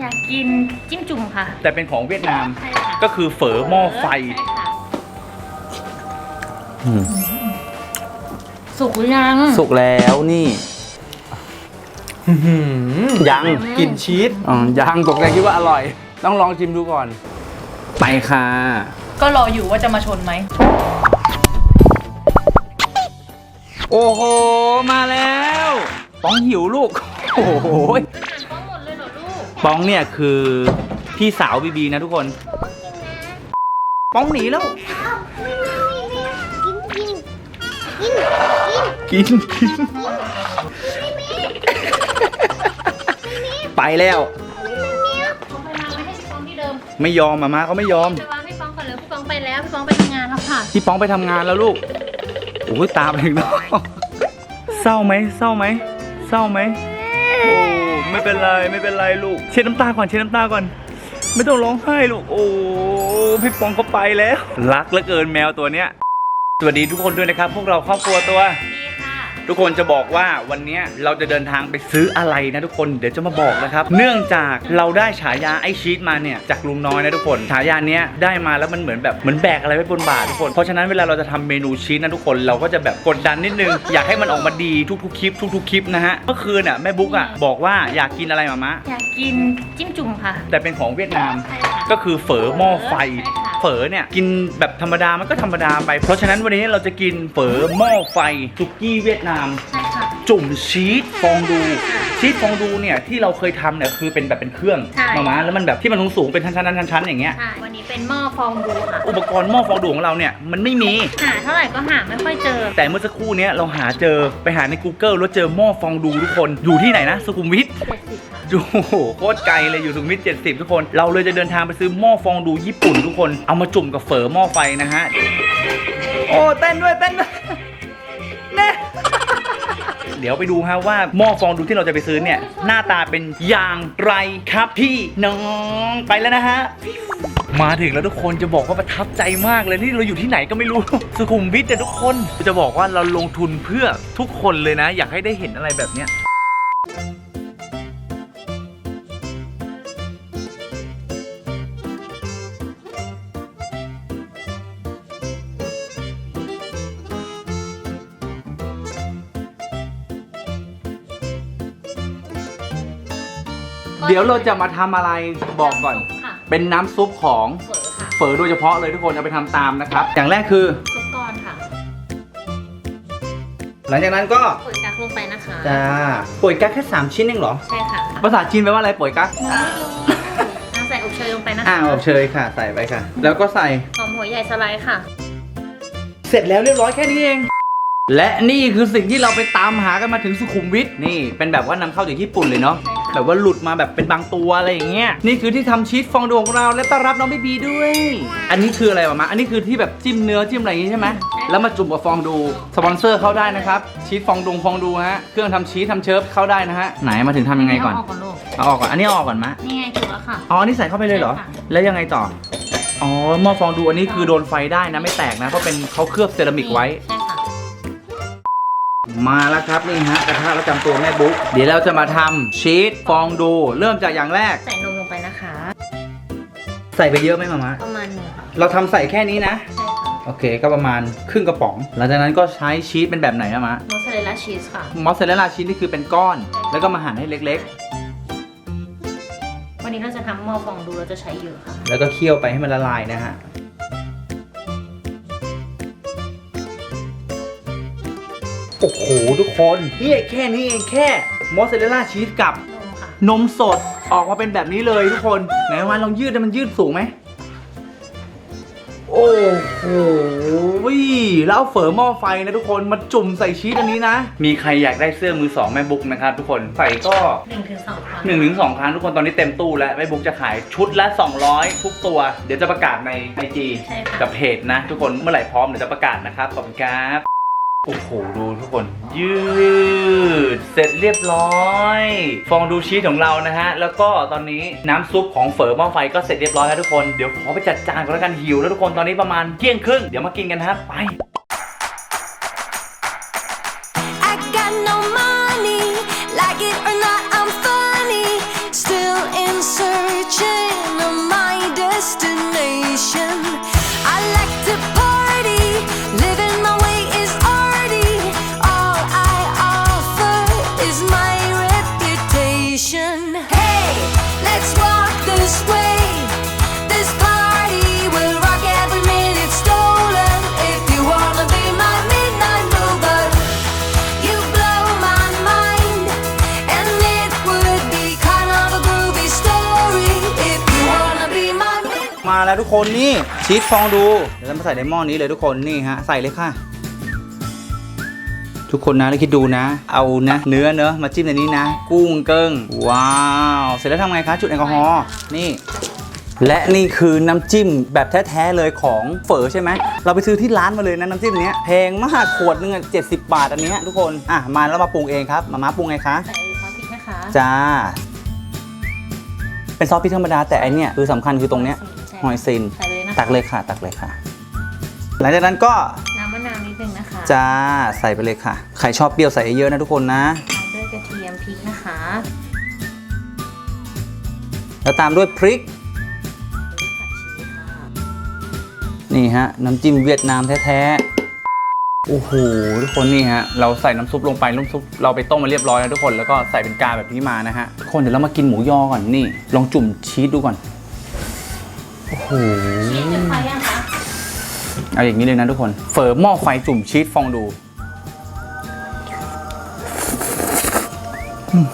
อยากกินจิ้มจุ่มค่ะแต่เป็นของเวียดนามใช่ค่ะก็คือเฝอหม้อไฟใช่ค่ะอืมสุกหรือยังสุกแล้วนี่อื้อหือยังกลิ่นชีสอ๋อยังตกใจคิดว่าอร่อย ต้องลองชิมดูก่อน ไปค่ะ ก็รออยู่ว่าจะมาชนไหม โอ้โห มาแล้วป้องหิวลูก โอ้โหอาหารทั้งหมดเลยเหรอลูก ป้องเนี่ยคือพี่สาวบีบีนะทุกคน ป้องหนีแล้ว กินกินไปแล้วเอาไปวางไว้ให้พี่ฟองที่เดิมไม่ยอมมามาเขาไม่ยอมจะวางให้ฟองก่อนเลยพี่ฟองไปแล้วพี่ฟองไปทำงานแล้วค่ะ พี่ป้องไปทำงานแล้วลูก โอ้ยตามไปถึงน้องเศร้าไหมเศร้าไหมเศร้าไหมโอ้ ไม่เป็นไรไม่เป็นไรลูก เช็ดน้ำตาก่อนเช็ดน้ำตาก่อน ไม่ต้องร้องไห้ลูกโอ้พี่ป้องเขาไปแล้ว รักเหลือเกินแมวตัวเนี้ยสวัสดีทุกคนด้วยนะครับ พวกเราครอบครัวตัวดีค่ะ ทุกคนจะบอกว่าวันเนี้ยเราจะเดินทางไปซื้ออะไรนะทุกคนเดี๋ยวจะมาบอกนะครับ เนื่องจากเราได้ฉายาไอชีตมาเนี่ยจากลุงน้อยนะทุกคนฉายาเนี้ยได้มาแล้วมันเหมือนแบบเหมือนแบกอะไรไว้บนบ่าทุกคน เพราะฉะนั้นเวลาเราจะทำเมนูชีสนะทุกคนเราก็จะแบบกดดันนิดนึง อยากให้มันออกมาดีทุกๆคลิปทุกๆคลิปนะฮะเมื่อคืนอะแม่บุ๊กอะบอกว่าอยากกินอะไรมามะอยากกินจิ้มจุ่มค่ะ แต่เป็นของเวียดนามใช่ค่ะก็คือเฝอหม้อไฟใช่ค่ะ เฝอเนี่ยกินแบบธรรมดามันก็ธรรมดาไป เพราะฉะนั้นวันนี้เราจะกินเฝอหม้อไฟสุกี้เวียดนามใช่ค่ะ จุ่มชีสฟองดูชีสฟองดูเนี่ยที่เราเคยทำเนี่ยคือเป็นแบบเป็นเครื่องใช่ มามาแล้วมันแบบที่มันสูงๆเป็นชั้นๆชั้นๆอย่างเงี้ย ใช่วันนี้เป็นหม้อฟองดูค่ะ อุปกรณ์หม้อฟองดูของเราเนี่ยมันไม่มี หาเท่าไหร่ก็หาไม่ค่อยเจอ แต่เมื่อสักครู่เนี้ยเราหาเจอไปหาใน Google แล้วเจอหม้อฟองดูทุกคนอยู่ที่ไหนนะสุขุมวิทเจ็ดสิบค่ะโอ้โหโคตรไกลเลยอยู่สุขุมวิท70 ทุกคน เราเลยจะเดินทางไปซื้อหม้อฟองดูญี่ปุ่นทุกคน เอามาจุ่มกับเฝอหม้อไฟนะฮะ โอ้เต้นด้วยเต้นด้วยแน่ เดี๋ยวไปดูฮะว่าหม้อฟองดูที่เราจะไปซื้อเนี่ย หน้าตาเป็นอย่างไรครับพี่น้องไปแล้วนะฮะมาถึงแล้วทุกคนจะบอกว่าประทับใจมากเลยนี่เราอยู่ที่ไหนก็ไม่รู้ สุขุมวิทแต่ทุกคนจะบอกว่าเราลงทุนเพื่อทุกคนเลยนะ อยากให้ได้เห็นอะไรแบบเนี้ย ดี๋ยวเราจะมาทำอะไรบอกก่อนค่ะเป็นน้ำซุปของเฝอค่ะเฝอโดยเฉพาะเลยทุกคนเอาไปทำตามนะครับ อย่างแรกคือ ซุปก้อนค่ะหลังจากนั้นก็เปิดกักลงไปนะคะจะป่วยกั๊กแค่ 3 ชิ้นเองเหรอ ใช่ค่ะภาษาจีนแปลว่าอะไรป่วยกั๊กมองไม่รู้น้ำใส่อบเชยลงไปนะคะอ่าอบเชยค่ะ ใส่ไปค่ะ แล้วก็ใส่ หอมหัวใหญ่สไลด์ค่ะ เสร็จแล้วเรียบร้อยแค่นี้เอง และนี่คือสิ่งที่เราไปตามหากันมาถึงสุขุมวิทนี่เป็นแบบว่านำเข้าจากญี่ปุ่นเลยเนาะใช่ค่ะ แบบว่าหลุดมาแบบเป็นบางตัวอะไรอย่างเงี้ยนี่คือที่ทำชีสฟองดูของเราและต้อนรับน้องบีบีด้วย อันนี้คืออะไรวะมา อันนี้คือที่แบบจิ้มเนื้อจิ้มอะไรอย่างงี้ใช่ไหมแล้วมาจุ่มกับฟองดูสปอนเซอร์เข้าได้นะครับชีสฟองดูฟองดูฮะเครื่องทำชีสทำเชิร์ฟเข้าได้นะฮะไหนมาถึงทำยังไงก่อนเาออกก่อนลูกเอาออกก่อนอันนี้เอาออกก่อนมะนี่ไงถูกแล้วค่ะอ๋ออันนี่ใส่เข้าไปเลยเหรอใช่ค่ะแล้วยังไงต่ออ๋อหม้อฟองดูอันนี้คือโดนไฟได้นะไม่แตกนะเพราะเป็นเขาเคลือบเซรามิกไว้ใช่ค่ะ มาแล้วครับนี่ฮะกระทะประจำตัวแม่บุ๊กเดี๋ยวเราจะมาทำชีสฟองดูเริ่มจากอย่างแรก ใส่นมลงไปนะคะ ใส่ไปเยอะไหมมามะประมาณหนึ่งค่ะเราทำใส่แค่นี้นะ ใช่ค่ะโอเค ก็ประมาณครึ่งกระป๋อง หลังจากนั้นก็ใช้ชีสเป็นแบบไหนอะมะมอสซาเรลล่าชีสค่ะ มอสซาเรลล่าชีสนี่คือเป็นก้อน แล้วก็มาหั่นให้เล็กวันนี้เราจะทำหม้อฟองดูเราจะใช้เยอะค่ะ ๆ แล้วก็เคี่ยวไปให้มันละลายนะฮะ โอ้โหทุกคนนี่แค่นี้เองแค่มอสซาเรลล่าชีสกับนมค่ะนมสดออกมาเป็นแบบนี้เลยทุกคน ไหนวันลองยืดนะมันยืดสูงไหมโอ้โหแล้วเอาเฝอหม้อไฟนะทุกคนมาจุ่มใส่ชีสอันนี้นะ มีใครอยากได้เสื้อมือสองแม่บุ๊กนะครับทุกคนใส่ก็หนึ่งถึงสองครั้ง1นถึงสครั้งทุกคนตอนนี้เต็มตู้แล้วแม่บุ๊กจะขายชุดละ 200 ทุกตัว เดี๋ยวจะประกาศในไอจีใช่ค่ะกับเพจนะ ทุกคนเมื่อไหร่พร้อมเดี๋ยวจะประกาศนะครับขอบคุณครับ โอ้โห ดูทุกคน ยืด เสร็จเรียบร้อย ฟองดูชีสของเรานะฮะ แล้วก็ตอนนี้น้ำซุปของเฝอหม้อไฟก็เสร็จเรียบร้อยแล้วทุกคน เดี๋ยวขอไปจัดจานก่อนแล้วกันหิวแล้วทุกคนตอนนี้ประมาณเที่ยงครึ่งเดี๋ยวมากินกันนะไป I got no money, like it or not, I'm funny. Still in search. destination. แล้วทุกคนนี่ชีสฟองดูเดี๋ยวเรามาใส่ในหม้อนี้เลยทุกคนนี่ฮะใส่เลยค่ะ ทุกคนนะแล้วคิดดูนะ เอานะเนื้อเนอะมาจิ้มในนี้นะ กุ้งเกิ้งว้าว เสร็จแล้วทำไงคะจุดแอลกอฮอล์นี่ และนี่คือน้ำจิ้มแบบแท้ๆเลยของเฝอใช่ไหม เราไปซื้อที่ร้านมาเลยนะน้ำจิ้มเนี้ยแพงมากขวดนึงอะ70 บาทอันเนี้ยทุกคนอะมาแล้วมาปรุงเองครับมาม่าปรุงไงคะใส่ซอสพริกนะคะจ้าเป็นซอสพริกธรรมดาแต่อันเนี้ยคือสำคัญคือตรงเนี้ยใช่ หอยซินใส่เลยนะคะตักเลยค่ะ ตักเลยค่ะ หลังจากนั้นก็น้ำมะนาวนิดนึงนะคะจ้าใส่ไปเลยค่ะ ใครชอบเปรี้ยวใส่เยอะๆนะทุกคนนะ ตามด้วยกระเทียมพริกนะคะ แล้วตามด้วยพริก ผักชีค่ะนี่ฮะ น้ำจิ้มเวียดนามแท้ๆ โอ้โหทุกคนนี่ฮะ เราใส่น้ำซุปลงไปน้ำซุปเราไปต้มมาเรียบร้อยแล้วทุกคน แล้วก็ใส่เป็นกาแบบนี้มานะฮะทุกคนเดี๋ยวเรามากินหมูยอก่อนนี่ ลองจุ่มชีสดูก่อน โอ้โหชีสจะไฟยังคะเอาอย่างนี้เลยนะทุกคนเฝอหม้อไฟจุ่มชีสฟองดูอืม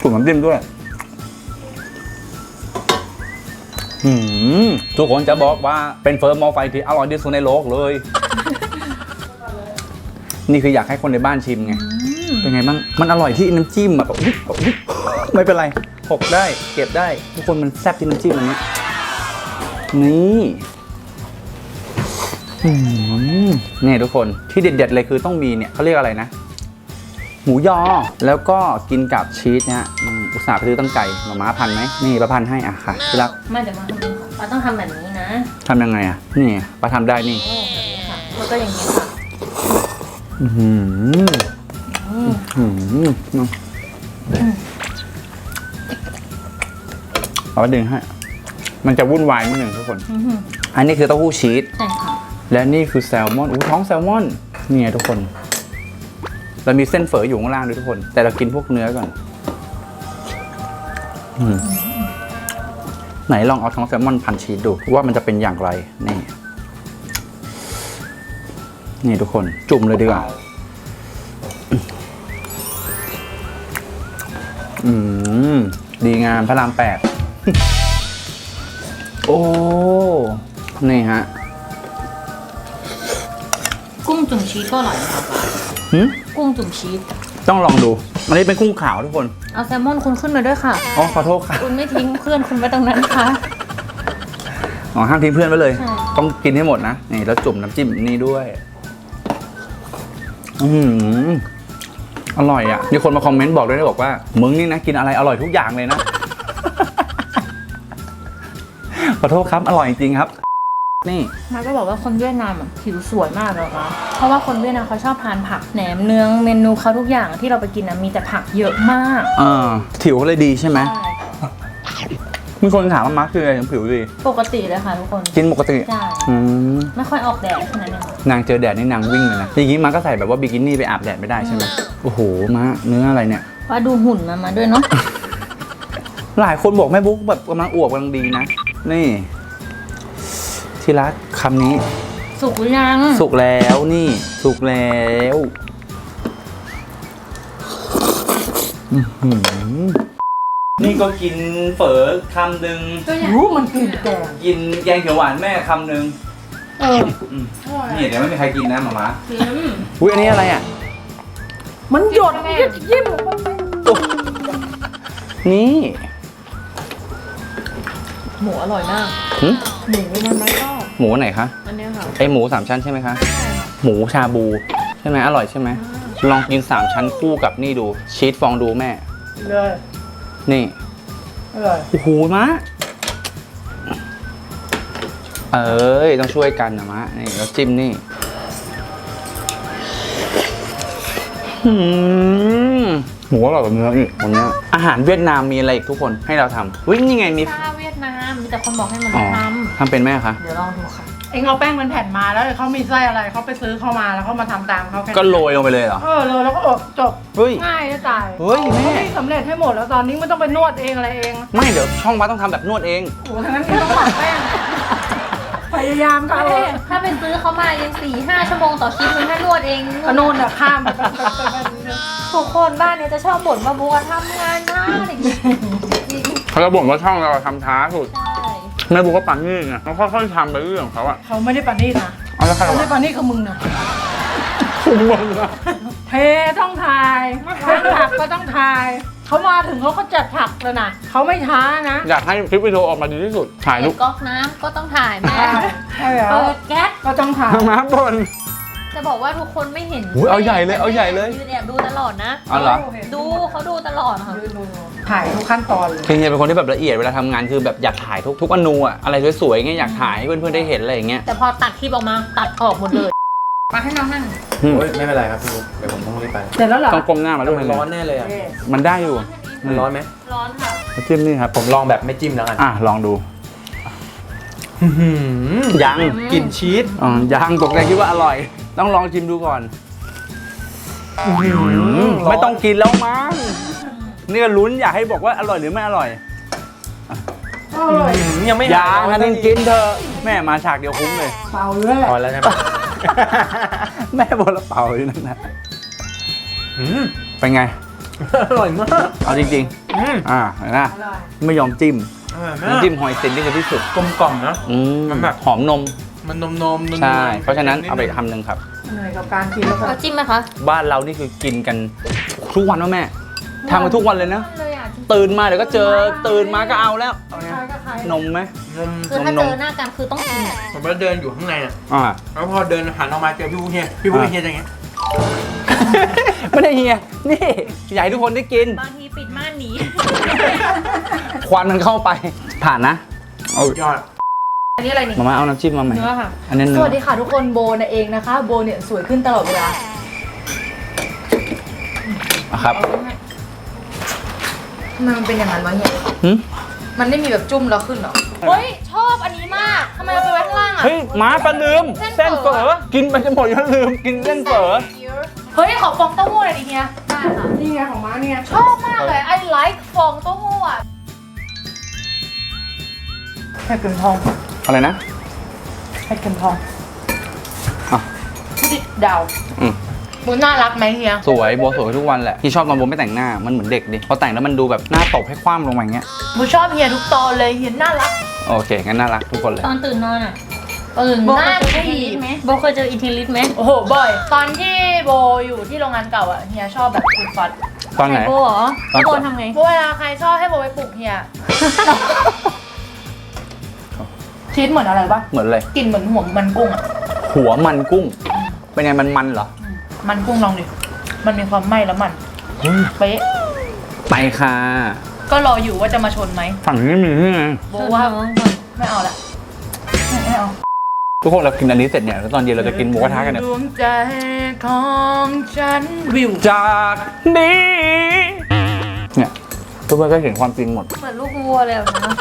จุ่มน้ำจิ้มด้วยอืมทุกคนจะบอกว่าเป็นเฟิร์มหม้อไฟที่อร่อยที่สุดในโลกเลย นี่คืออยากให้คนในบ้านชิมไง เป็นไงบ้างมันอร่อยที่น้ำจิ้มแบบอุ๊ยอุ๊ยไม่เป็นไรหกได้ เก็บได้ ทุกคนมันแซ่บที่น้ำจิ้มอันนี้ นี่อืมเนี่ยทุกคนที่เด็ดๆเลยคือต้องมีเนี่ยเขาเรียกอะไรนะ หมูยอแล้วก็กินกับชีสเนี่ยอืมอุตส่าห์ไปซื้อตั้งไก่หมาม้าพันไหมนี่ประพันให้อะค่ะที่รักไม่เดี๋ยวมาทำเป็นของป้าต้องทำแบบนี้นะทำยังไงอะนี่ป้าทำได้นี่โอ้แบบนี้ค่ะแล้วก็อย่างนี้ค่ะอือหืออืมอื้อหือเอาไปดึงให้ มันจะวุ่นวายนิดหนึ่งทุกคน อื้อหืออันนี้คือเต้าหู้ชีส ใช่ค่ะ และนี่คือแซลมอนอู้ท้องแซลมอนนี่ไงทุกคน เรามีเส้นเฝออยู่ข้างล่างด้วยทุกคน แต่เรากินพวกเนื้อก่อนอมไหนลองเอาท้องแซลมอนพันชีสดู ว่ามันจะเป็นอย่างไร นี่ นี่ทุกคนจุ่มเลยดีกว่า อืม ดีงามพระรามแปด โอ้ นี่ฮะกุ้งจุ่มชีสก็อร่อยนะคะป้าหืมกุ้งจุ่มชีสต้องลองดู อันนี้เป็นกุ้งขาวทุกคน เอาแซลมอนคุณขึ้นมาด้วยค่ะ อ๋อ ขอโทษค่ะ คุณไม่ทิ้งเพื่อนคุณไว้ตรงนั้นค่ะ อ๋อ ห้ามทิ้งเพื่อนไว้เลย ใช่ ต้องกินให้หมดนะ นี่แล้วจุ่มน้ำจิ้มนี่ด้วย อืมอร่อยอะ มีคนมาคอมเมนต์บอกด้วยนะบอกว่า มึงนี่นะ กินอะไรอร่อยทุกอย่างเลยนะ ขอโทษครับ อร่อยจริงๆครับ นี่มาก็บอกว่าคนเวียดนามอะผิวสวยมากเลยนะคะเพราะว่าคนเวียดนามเขาชอบทานผักแหนมเนืองเมนูเขาทุกอย่างที่เราไปกินนะมีแต่ผักเยอะมากเออผิวเขาเลยดีใช่ไหมใช่ค่ะมีคนถามว่ามาร์คคืออะไรถึงผิวดี ปกติเลยค่ะทุกคนกินปกติใช่อืมไม่ค่อยออกแดดขนาดนั้นค่ะนางเจอแดดนี่นางวิ่งเลยนะอย่างนี้มาก็ใส่แบบว่าบิกินี่ไปอาบแดดไม่ได้ใช่ไหมโอ้โหมาเนื้ออะไรเนี่ย ว่าดูหุ่นมามาด้วยเนาะ หลายคนบอกแม่บุ๊กแบบกำลังอวบกำลังดีนะ นี่ ที่รักคำนี้ สุกหรือยังสุกแล้วนี่ สุกแล้วอื้อหือนี่ก็กินเฝอคำหนึ่งรู้มันกลิ่นแกงกินแกงเขียวหวานแม่คำหนึ่งเอออืมนี่เดี๋ยวไม่มีใครกินนะหมามาชิมอุ้ยอันนี้อะไรอะมันหยดยิ้มนี่ หมูอร่อยมากหึหมูมันไม่ชอบหมูไหนคะอันเนี้ยค่ะไอหมูสามชั้นใช่ไหมคะ หมูชาบู ใช่ไหมอร่อยใช่ไหมลองกินสามชั้นคู่กับนี่ดู ชีสฟองดูแม่ เลยนี่อร่อยโอ้โหมะเอ้ยต้องช่วยกันนะมะนี่แล้วจิ้มนี่หืมหมูอร่อยกว่าเนื้ออีกวันเนี้ยอาหารเวียดนามมีอะไรอีกทุกคนให้เราทำวิ่งนี่ไงมี ชาเวีย ดนามมีแต่คนบอกให้มันอ๋อททำเป็นไหมคะำเดี๋ยวลองดูค่ะ เองเอาแป้งเป็นแผ่นมาแล้วเขามีไส้อะไรเขาไปซื้อเข้ามาแล้วเขามาทำตามเขาแค่ก็โรยลงไปเลยเหรอเออเลยแล้วก็อบจบเฮ้ย ง่ายจะตายเฮ้ยแม่ เขามีสำเร็จให้หมดแล้วตอนนี้ไม่ต้องไปนวดเองอะไรเองไม่เดี๋ยวช่องวัดต้องทำแบบนวดเอง โอ้โหทั้งนั้นไม่ต้องหมักแป้งพยายามเขาเอ๊ะถ้าไปซื้อเขามายังสี่ห้าชั่วโมงต่อคลิปมึงถ้านวดเองกระนูนอะข้ามไปไปไปไปไปทุกคนบ้านเนี้ยจะชอบบ่นว่าบัวทำงานช้าอะไรอย่างเงี้ยจริง เขาจะบ่นว่าช่องเราทำช้าสุดใช่แม่บุ๊กก็ปั่นนี่ไงเขาค่อยๆทำไปเรื่องของเขาอะเขาไม่ได้ปานีตนะเอาแล้วใครเขาไม่วะได้ปานีตกับมึงนะคุณมึงอะเทต้องทายล้างผักก็ต้องทายเขามาถึงเขาก็จัดผักแล้วนะเขาไม่ช้านะอยากให้คลิปวิดีโอออกมาดีที่สุดถ่ายรูเปิปดก๊อกน้ำก็ต้องถ่ายแม่ ใช่แล้วเปิดแก๊สก็ต้องถ่ายมาบน จะบอกว่าทุกคนไม่เห็นอุ๊ยเอาใหญ่เลยเอาใหญ่เลย ยืนแอบดูตลอดนะ เอาเหรอดูเขาดูตลอดค่ะ ถ่ายทุกขั้นตอนเลย คือเฮียเป็นคนที่แบบละเอียดเวลาทำงานคือแบบอยากถ่ายทุกทุกอนูอะอะไรสวยๆเงี้ยอยากถ่ายให้เพื่อนๆได้เห็นอะไรอย่างเงี้ยแต่พอตัดคลิปออกมาตัดออกหมดเลย มาให้น้องนั่งอืมโอ้ยไม่เป็นไรครับพี่บุ๊คเดี๋ยวผมต้องรีบไปเสร็จแล้วเหรอต้องกลมหน้ามาด้วยมันร้อนแน่เลยอะ มันได้อยู่มันร้อนไหมร้อนค่ะน้ำจิ้มนี่ครับ ผมลองแบบไม่จิ้มแล้วกัน อะลองดู อื้อหือยังกลิ่นชีสอ๋อยังตกใจคิดว่าอร่อย ต้องลองชิมดูก่อนอื้อหือไม่ต้องกินแล้วมั้งนี่ก็ลุ้นอยากให้บอกว่าอร่อยหรือไม่อร่อยอร่อยอื้อหือยังไม่ยังหอันนึงกินเธอะแม่มาฉากเดียวคุ้มเลย เปล่าเลยพอแล้วใช่ไหมแม่บนกระเป๋าอยู่นั่นนะอืมเป็นไง อร่อยมาก เอาจริงอืม ๆ อ่าเห็นไหมอร่อย ไม่ยอมจิ้ม อร่อยมากน้ำจิ้มหอยเซนนี่คือที่สุดกลมกล่อมนะ อืมมันแบบ หอมนม มันนมนมๆใช่ๆเพราะฉะนั้นเอาไปทำหนึ่งครับ เหนื่อยกับการกินแล้วก็เอาจิ้มไหมคะบ้านเรานี่คือกินกันทุกวันว่าแม่ทำกันทุกวันเลยนะ เลยอะตื่นมาเดี๋ยวก็เจอ ตื่นมาก็เอาแล้ว เอาไงใครก็ใครนมไหม นมคือถ้าเจอหน้ากันคือต้องกินอะผมก็เดินอยู่ข้างในอะอ่า แล้วพอเดินหันออกมาเจอพี่บุ๊คเฮียพี่บุ๊คเฮียจะอย่างเงี้ย ไม่ได้เฮียนี่อยากให้ทุกคนได้กิน บางทีปิดม่านหนีควันมันเข้าไป ผ่านนะเอายอด อันนี้อะไรนี่ มามาเอาน้ำจิ้มมาใหม่เนื้อค่ะ อันนี้สเนื้อวัสดีค่ะทุกคนโบนะเองนะคะ โบเนี่ยสวยขึ้นตลอดเวลาอะครับทำไมมันเป็นอย่างนั้นวะเนี่ยหึมันไม่มีแบบจุ่มแล้วขึ้นเหรอเฮ้ยชอบอันนี้มากทำไมเอาไปไว้ข้างล่างอะ เฮ้ยหมาปลาลืม เส้เส้นนเฝเฝอ อ กินไปจะหมดยังลืม กินเส้นเฝอ เฮ้ยขอฟองเต้าหู้หน่อยดิเฮียได้ค่ะ นี่ไงของม้าเนี่ยชอบมากเลย I like ฟองเต้าหู้อะให้เกินทองอะไรนะ ให้เกินทองอะ ดิดาวอืมมึงน่ารักไหมเฮียสวยโบสวยทุกวันแหละที่ชอบตอนโบไม่แต่งหน้ามันเหมือนเด็กดิพอแต่งแล้วมันดูแบบหน้าตบให้คว่ำลงมาอย่างเงี้ย บูชอบเฮียทุกตอนเลยเฮียน่ารัก โอเคงั้นน่ารักทุกคนเลย ตอนตื่นนอนอะ ตื่นหน้าดีโบเคยเจออินทิลิสไหมโอ้โหบ่อย ตอนที่โบอยู่ที่โรงงานเก่าอะเฮียชอบแบบฟูดฟัดตอนไหน โบเหรอตอน โบทำไงเวลาใครชอบให้โบไปปลุกเฮียชีสเหมือนอะไรปะเหมือนเลย กลิ่นเหมือนหัวมันกุ้งอะ หัวมันกุ้ง เป็นไงมันมันเหรอมันกุ้งลองดิ มันมีความไหม้แล้วมันเป๊ะ ไปค่ะก็รออยู่ว่าจะมาชนไหมฝั่งนี้มีนี่ไงโบว่าไม่เอาละไม่เอา ทุกคนเรากินอันนี้เสร็จเนี่ยแล้วตอนเย็นเราจะกินหมูกระทะกันเนี่ยดวงใจของฉันวิวจากนี้เนี่ยทุกคนก็เห็นความจริงหมดเหมือนลูกวัวเลยอะนะ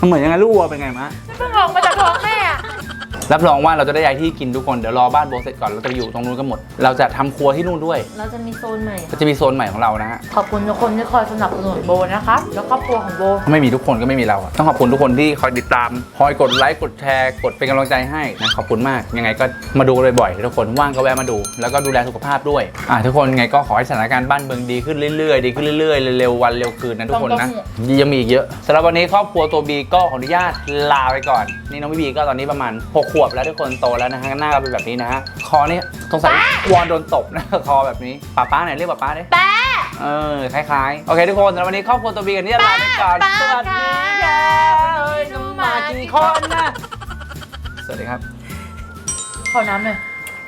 มันเหมือนยังไงลูกวัวเป็นไงมะเพิ่งออกมาจากท้องแม่อะ รับรองว่าเราจะได้ย้ายที่กินทุกคน เดี๋ยวรอบ้านโบเสร็จก่อนเราจะไปอยู่ตรงนู้นกันหมด เราจะทำครัวที่นู่นด้วย เราจะมีโซนใหม่ ก็จะมีโซนใหม่ของเรานะฮะ ขอบคุณทุกคนที่คอยสนับสนุนโบนะคะ แล้วครอบครัวของโบ ถ้าไม่มีทุกคนก็ไม่มีเราอะต้องขอบคุณทุกคนที่คอยติดตาม คอยกดไลค์ กดแชร์ กดเป็นกำลังใจให้นะขอบคุณมาก ยังไงก็มาดูเลยบ่อยๆทุกคนว่างก็แวะมาดู แล้วก็ดูแลสุขภาพด้วย อะทุกคนยังไงก็ขอให้สถานการณ์บ้านเมืองดีขึ้นเรื่อยๆ ดีขึ้นเรื่อยๆ เร็วๆวันเร็วคืนนะทุกคนนะ ยังมีอีกเยอะสำหรับวันนี้ครอบครัวตัวบีก็ขออนุญาตลาไปก่อน นี่น้องบีบีก็ตอนนี้ประมาณ6ขวบแล้วทุกคนโตแล้วนะฮะหน้าก็เป็นแบบนี้นะฮะคอนี่สงสัยวอนโดนตบนะคอแบบนี้ป้าป้าไหนเรียกป้าป้าดิแป๊ะเออคล้ายๆ โอเคทุกคนสำหรับวันนี้ครอบครัวตัวบีกันนี่ลาไปก่อนป้าสวัสดีค่ะค่ะเอ้ยน้องหมากี่คนนะสวัสดีครับขอน้ำหน่อย